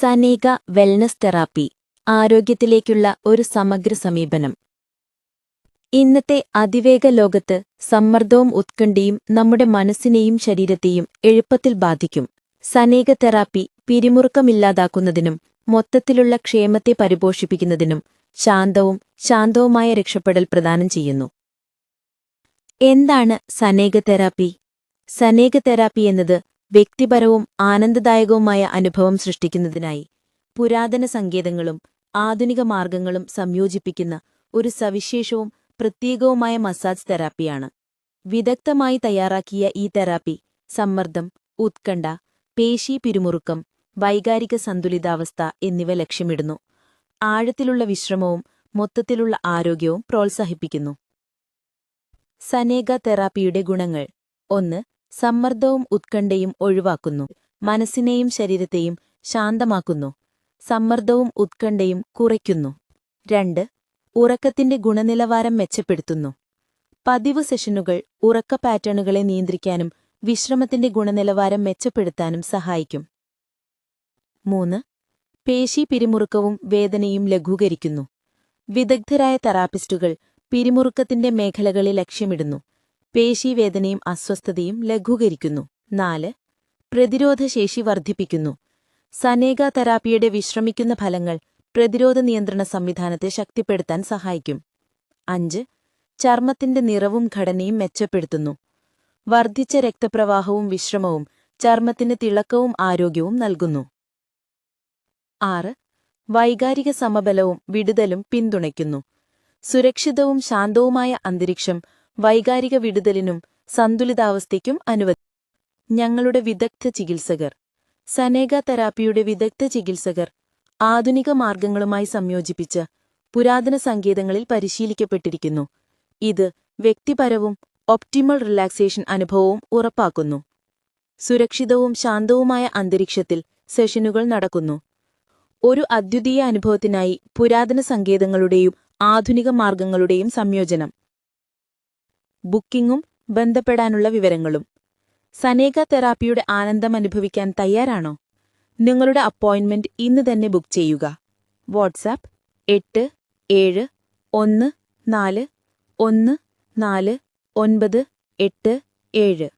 സനേക wellness therapy ആരോഗ്യത്തിലേക്കുള്ള ഒരു സമഗ്ര സമീപനം. ഇന്നത്തെ അതിവേഗ ലോകത്ത് സമ്മർദ്ദവും ഉത്കണ്ഠയും നമ്മുടെ മനസ്സിനെയും ശരീരത്തെയും എഴുപ്പത്തിൽ ബാധിക്കും. സനേക തെറാപ്പി പിരിമുറുക്കമില്ലാതാക്കുന്നതിനും മൊത്തത്തിലുള്ള ക്ഷേമത്തെ പരിപോഷിപ്പിക്കുന്നതിനും ശാന്തവും ശാന്തവുമായ രക്ഷപ്പെടൽ പ്രദാനം ചെയ്യുന്നു. എന്താണ് സനേക തെറാപ്പി? സനേക തെറാപ്പി എന്നത് വ്യക്തിപരവും ആനന്ദദായകവുമായ അനുഭവം സൃഷ്ടിക്കുന്നതിനായി പുരാതന സങ്കേതങ്ങളും ആധുനിക മാർഗങ്ങളും സംയോജിപ്പിക്കുന്ന ഒരു സവിശേഷവും പ്രത്യേകവുമായ മസാജ് തെറാപ്പിയാണ്. വിദഗ്ധമായി തയ്യാറാക്കിയ ഈ തെറാപ്പി സമ്മർദ്ദം ഉത്കണ്ഠ പേശി പിരിമുറുക്കം വൈകാരിക സന്തുലിതാവസ്ഥ എന്നിവ ലക്ഷ്യമിടുന്നു. ആഴത്തിലുള്ള വിശ്രമവും മൊത്തത്തിലുള്ള ആരോഗ്യവും പ്രോത്സാഹിപ്പിക്കുന്നു. സനേക തെറാപ്പിയുടെ ഗുണങ്ങൾ. ഒന്ന് സമ്മർദ്ദവും ഉത്കണ്ഠയും ഒഴിവാക്കുന്നു. മനസ്സിനെയും ശരീരത്തെയും ശാന്തമാക്കുന്നു. സമ്മർദ്ദവും ഉത്കണ്ഠയും കുറയ്ക്കുന്നു. രണ്ട്. ഉറക്കത്തിന്റെ ഗുണനിലവാരം മെച്ചപ്പെടുത്തുന്നു. പതിവ് സെഷനുകൾ ഉറക്ക പാറ്റേണുകളെ നിയന്ത്രിക്കാനും വിശ്രമത്തിന്റെ ഗുണനിലവാരം മെച്ചപ്പെടുത്താനും സഹായിക്കും. മൂന്ന്. പേശി പിരിമുറുക്കവും വേദനയും ലഘൂകരിക്കുന്നു. വിദഗ്ധരായ തെറാപ്പിസ്റ്റുകൾ പിരിമുറുക്കത്തിന്റെ മേഖലകളെ ലക്ഷ്യമിടുന്നു. പേശീവേദനയും അസ്വസ്ഥതയും ലഘൂകരിക്കുന്നു. നാല് പ്രതിരോധശേഷി വർദ്ധിപ്പിക്കുന്നു. സനേക തെറാപ്പിയുടെ വിശ്രമിക്കുന്ന ഫലങ്ങൾ പ്രതിരോധ നിയന്ത്രണ സംവിധാനത്തെ ശക്തിപ്പെടുത്താൻ സഹായിക്കും. അഞ്ച് ചർമ്മത്തിന്റെ നിറവും ഘടനയും മെച്ചപ്പെടുത്തുന്നു. വർദ്ധിച്ച രക്തപ്രവാഹവും വിശ്രമവും ചർമ്മത്തിന് തിളക്കവും ആരോഗ്യവും നൽകുന്നു. ആറ് വൈകാരിക സമബലവും വിടുതലും പിന്തുണയ്ക്കുന്നു. സുരക്ഷിതവും ശാന്തവുമായ അന്തരീക്ഷം വൈകാരിക വിടുതലിനും സന്തുലിതാവസ്ഥയ്ക്കും അനുവദി ഞങ്ങളുടെ വിദഗ്ധ ചികിത്സകർ. സനേഗ തെറാപ്പിയുടെ വിദഗ്ധ ചികിത്സകർ ആധുനിക മാർഗങ്ങളുമായി സംയോജിപ്പിച്ച് പുരാതന സങ്കേതങ്ങളിൽ പരിശീലിക്കപ്പെട്ടിരിക്കുന്നു. ഇത് വ്യക്തിപരവും ഒപ്റ്റിമൽ റിലാക്സേഷൻ അനുഭവവും ഉറപ്പാക്കുന്നു. സുരക്ഷിതവും ശാന്തവുമായ അന്തരീക്ഷത്തിൽ സെഷനുകൾ നടക്കുന്നു. ഒരു അദ്വിതീയ അനുഭവത്തിനായി പുരാതന സങ്കേതങ്ങളുടെയും ആധുനിക മാർഗങ്ങളുടെയും സംയോജനം. ബുക്കിംഗും ബന്ധപ്പെടാനുള്ള വിവരങ്ങളും. സനേക തെറാപ്പിയുടെ ആനന്ദം അനുഭവിക്കാൻ തയ്യാറാണോ? നിങ്ങളുടെ അപ്പോയിന്റ്മെന്റ് ഇന്ന് തന്നെ ബുക്ക് ചെയ്യുക. വാട്സാപ്പ് എട്ട് ഏഴ് ഒന്ന് നാല് ഒന്ന് നാല് ഒൻപത് എട്ട് ഏഴ്.